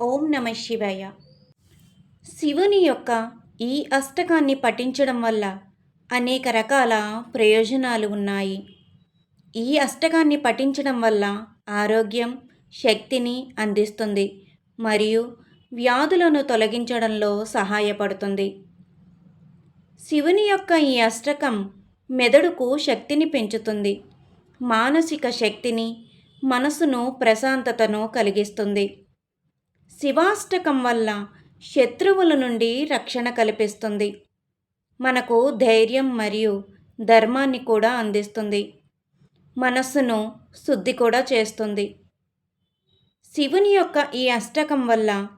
ఓం నమ శివాయ. శివుని యొక్క ఈ అష్టకాన్ని పఠించడం వల్ల అనేక రకాల ప్రయోజనాలు ఉన్నాయి. ఈ అష్టకాన్ని పఠించడం వల్ల ఆరోగ్యం శక్తిని అందిస్తుంది మరియు వ్యాధులను తొలగించడంలో సహాయపడుతుంది. శివుని యొక్క ఈ అష్టకం మెదడుకు శక్తిని పెంచుతుంది. మానసిక శక్తిని మనసును ప్రశాంతతను కలిగిస్తుంది. శివాష్టకం వల్ల శత్రువుల నుండి రక్షణ కల్పిస్తుంది. మనకు ధైర్యం మరియు ధర్మాన్ని కూడా అందిస్తుంది. మనస్సును శుద్ధి కూడా చేస్తుంది. శివుని యొక్క ఈ అష్టకం వల్ల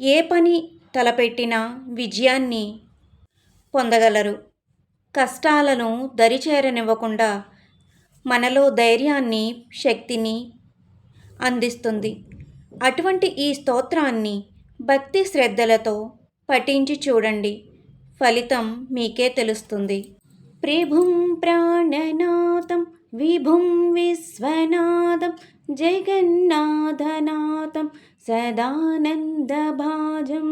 ఏ పని తలపెట్టినా విజయాన్ని పొందగలరు. కష్టాలను దరిచేరనివ్వకుండా మనలో ధైర్యాన్ని శక్తిని అందిస్తుంది. అటువంటి ఈ స్తోత్రాన్ని భక్తి శ్రద్ధలతో పఠించి చూడండి. ఫలితం మీకే తెలుస్తుంది. ప్రిభుం ప్రాణనాథం విభుం విశ్వనాథం జగన్నాథనాథం సదానందభాజం.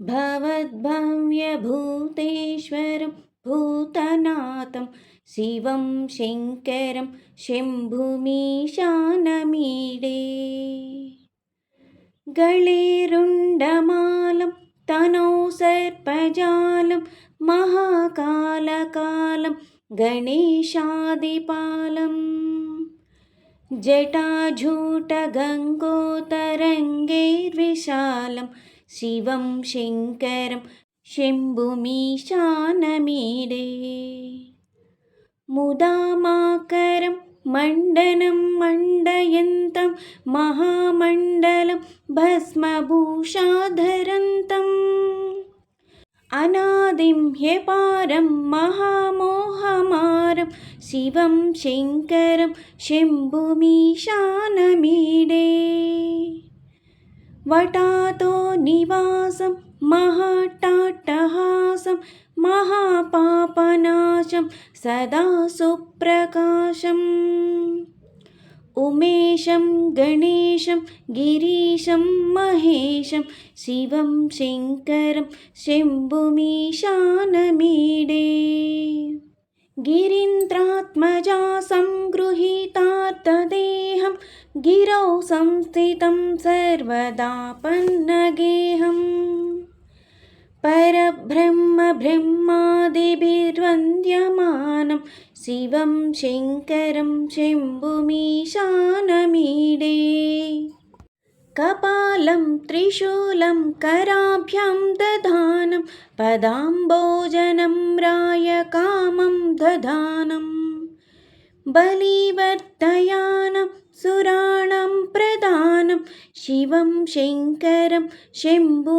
భవద్భవ్యభూతేశ్వరం भूतनाथं शिवं शङ्करं शम्भुमीशानमीडे गळेरुण्डमालं तनौ सर्पजालं महाकालकालं गणेशादिपालम् जटाझूटगङ्गोतरङ्गैर्विशालं शिवं शङ्करं शम्भुमीशानमीडे मुदामाकरं मण्डनं मण्डयन्तं महामण्डलं भस्मभूषाधरन्तम् अनादिं ह्यपारं महामोहमारं शिवं शङ्करं शम्भुमीशानमीडे वटातो निवासं महाटाटहासं सदा सुप्रकाशम् उमेशं गणेशं गिरीशं महेशं शिवं शङ्करं शम्भुमीशानमीडे। गिरीन्द्रात्मजा सङ्गृहीतार्थदेहं गिरौ संस्थितं सर्वदा पन्नगेहम् परब्रह्मब्रह्मादिभिर्वन्द्यमानं शिवं शङ्करं शम्भुमीशानमीडे। कपालं त्रिशूलं कराभ्यां दधानं पदाम्बोजनं रायकामं दधानम् बलिवर्तयानं शिवं शङ्करं शम्भुमीशानमीडे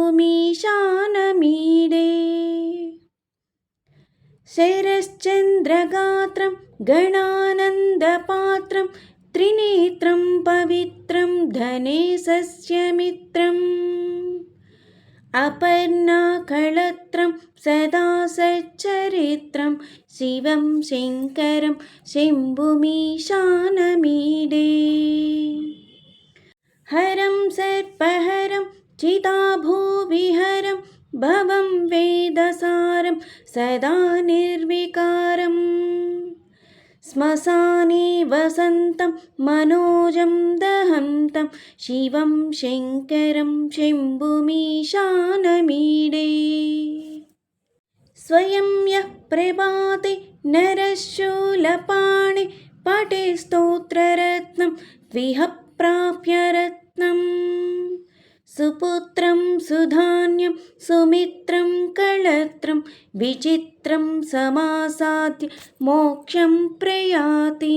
शरश्चन्द्रगात्रं गणानन्दपात्रं त्रिनेत्रं पवित्रं धने सस्यमित्रम् अपर्णाकळत्रं सदा सच्चरित्रं शिवं शङ्करं शम्भुमीशानमीडे हरं सर्पहरं चिताभूविहरं भवं वेदसारं सदा निर्विकारम् श्मशाने वसन्तं मनोजं दहन्तं शिवं शङ्करं शम्भुमीशानमीडे। स्वयं यः प्रभाते नरशूलपाणि पटे स्तोत्ररत्नं द्विह प्राप्य रत्नम् सुपुत्रं सुधान्यं सुमित्रं कळत्रं विचित्रं समासाद्य మోక్షం ప్రయాతి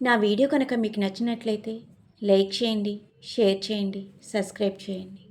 నా వీడియో కనుక మీకు నచ్చినట్లయితే లైక్ చేయండి షేర్ చేయండి సబ్స్క్రైబ్ చేయండి